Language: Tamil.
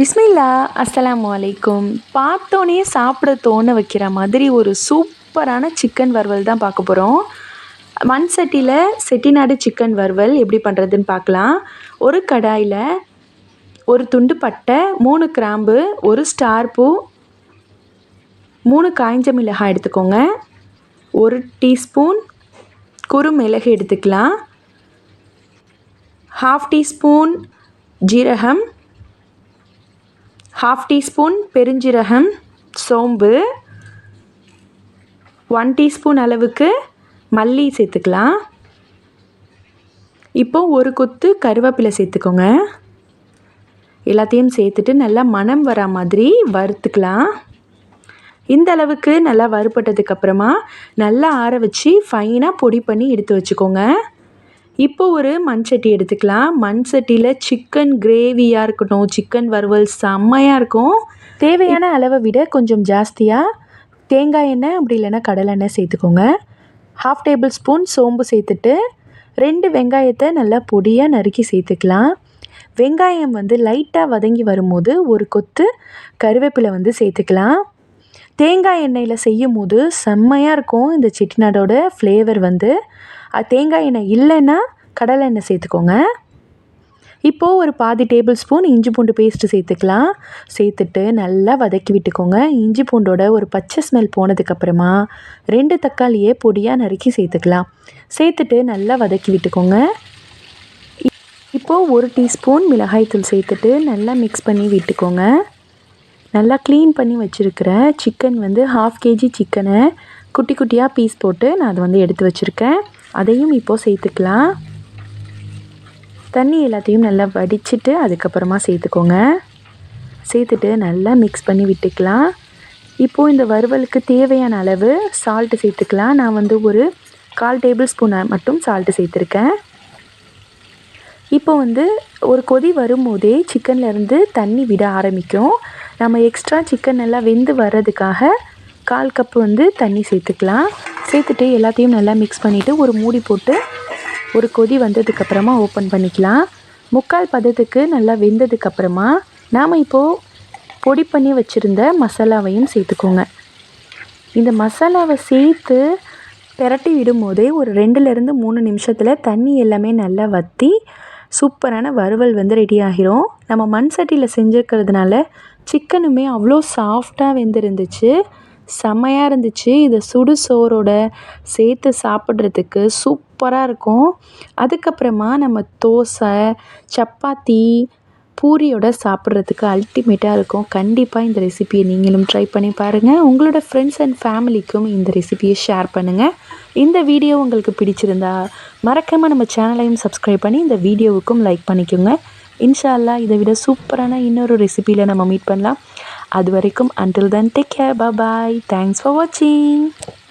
பிஸ்மில்லா அஸ்ஸலாமு வலைக்கும் பார்த்தோன்னே சாப்பிட தோண வைக்கிற மாதிரி ஒரு சூப்பரான சிக்கன் வறுவல் தான் பார்க்க போகிறோம் மண் சட்டியில் செட்டிநாடு சிக்கன் வறுவல் எப்படி பண்ணுறதுன்னு பார்க்கலாம். ஒரு கடாயில் ஒரு துண்டு பட்டை மூணு கிராம்பு ஒரு ஸ்டார் பூ மூணு காய்ஞ்ச மிளகாய் எடுத்துக்கோங்க. ஒரு டீஸ்பூன் குறு மிளகு எடுத்துக்கலாம். ஹாஃப் டீஸ்பூன் ஜீரகம் ஹாஃப் டீஸ்பூன் பெருஞ்சீரகம் சோம்பு ஒன் டீஸ்பூன் அளவுக்கு மல்லி சேர்த்துக்கலாம். இப்போ ஒரு கொத்து கருவேப்பிலை சேர்த்துக்கோங்க. எல்லாத்தையும் சேர்த்துட்டு நல்லா மணம் வர மாதிரி வறுத்துக்கலாம். இந்த அளவுக்கு நல்லா வறுபட்டதுக்கப்புறமா நல்லா ஆற வச்சு ஃபைனாக பொடி பண்ணி எடுத்து வச்சுக்கோங்க. இப்போ ஒரு மண் சட்டி எடுத்துக்கலாம். மண் சட்டியில் சிக்கன் கிரேவியாக இருக்கட்டும் சிக்கன் வறுவல் செம்மையாக இருக்கும். தேவையான அளவை விட கொஞ்சம் ஜாஸ்தியாக தேங்காய் எண்ணெய் அப்படி இல்லைன்னா கடலை எண்ணெய் சேர்த்துக்கோங்க. ஹாஃப் டேபிள் ஸ்பூன் சோம்பு சேர்த்துட்டு ரெண்டு வெங்காயத்தை நல்லா பொடியாக நறுக்கி சேர்த்துக்கலாம். வெங்காயம் வந்து லைட்டாக வதங்கி வரும்போது ஒரு கொத்து கருவேப்பிலை வந்து சேர்த்துக்கலாம். தேங்காய் எண்ணெயில் செய்யும் போது செம்மையாக இருக்கும். இந்த செட்டிநாடோட ஃப்ளேவர் வந்து தேங்காய் எண்ணெய் இல்லைன்னா கடலை எண்ணெய் சேர்த்துக்கோங்க. இப்போது ஒரு பாதி டேபிள் ஸ்பூன் இஞ்சி பூண்டு பேஸ்ட்டு சேர்த்துக்கலாம். சேர்த்துட்டு நல்லா வதக்கி விட்டுக்கோங்க. இஞ்சி பூண்டோட ஒரு பச்சை ஸ்மெல் போனதுக்கப்புறமா ரெண்டு தக்காளியை பொடியாக நறுக்கி சேர்த்துக்கலாம். சேர்த்துட்டு நல்லா வதக்கி விட்டுக்கோங்க. இப்போது ஒரு டீஸ்பூன் மிளகாய்த்தூள் சேர்த்துட்டு நல்லா மிக்ஸ் பண்ணி விட்டுக்கோங்க. நல்லா க்ளீன் பண்ணி வச்சுருக்கிற சிக்கன் வந்து ஹாஃப் கேஜி சிக்கனை குட்டி குட்டியாக பீஸ் போட்டு நான் அதை வந்து எடுத்து வச்சுருக்கேன். அதையும் இப்போது சேர்த்துக்கலாம். தண்ணி எல்லாத்தையும் நல்லா வடிச்சிட்டு அதுக்கப்புறமா சேர்த்துக்கோங்க. சேர்த்துட்டு நல்லா மிக்ஸ் பண்ணி விட்டுக்கலாம். இப்போது இந்த வறுவலுக்கு தேவையான அளவு சால்ட்டு சேர்த்துக்கலாம். நான் வந்து ஒரு கால் டேபிள் ஸ்பூன் மட்டும் சால்ட்டு சேர்த்துருக்கேன். இப்போ வந்து ஒரு கொதி வரும்போதே சிக்கன்லேருந்து தண்ணி விட ஆரம்பிக்கும். நம்ம எக்ஸ்ட்ரா சிக்கன் எல்லாம் வெந்து வர்றதுக்காக கால் கப்பு வந்து தண்ணி சேர்த்துக்கலாம். சேர்த்துட்டு எல்லாத்தையும் நல்லா மிக்ஸ் பண்ணிவிட்டு ஒரு மூடி போட்டு ஒரு கொதி வந்ததுக்கப்புறமா ஓப்பன் பண்ணிக்கலாம். முக்கால் பதத்துக்கு நல்லா வெந்ததுக்கப்புறமா நாம் இப்போது பொடி பண்ணி வச்சுருந்த மசாலாவையும் சேர்த்துக்கோங்க. இந்த மசாலாவை சேர்த்து பெரட்டி விடும்போதே ஒரு ரெண்டுலேருந்து மூணு நிமிஷத்தில் தண்ணி எல்லாமே நல்லா வற்றி சூப்பரான வறுவல் வந்து ரெடி ஆகிரும். நம்ம மண் சட்டியில் செஞ்சுருக்கிறதுனால சிக்கனுமே அவ்வளோ சாஃப்டாக வெந்திருந்துச்சு. செம்மையாக இருந்துச்சு. இதை சுடு சோறோட சேர்த்து சாப்பிட்றதுக்கு சூப்பராக இருக்கும். அதுக்கப்புறமா நம்ம தோசை சப்பாத்தி பூரியோட சாப்பிட்றதுக்கு அல்டிமேட்டாக இருக்கும். கண்டிப்பாக இந்த ரெசிபியை நீங்களும் ட்ரை பண்ணி பாருங்கள் உங்களோட ஃப்ரெண்ட்ஸ் அண்ட் ஃபேமிலிக்கும் இந்த ரெசிபியை ஷேர் பண்ணுங்கள் இந்த வீடியோ உங்களுக்கு பிடிச்சிருந்தா மறக்காமல் நம்ம சேனலையும் சப்ஸ்கிரைப் பண்ணி இந்த வீடியோவுக்கும் லைக் பண்ணிக்கோங்க. இன்ஷா அல்லா இதை விட சூப்பரான இன்னொரு ரெசிபியில் நம்ம மீட் பண்ணலாம். அது வரைக்கும் until then take care bye thanks for வாட்சிங்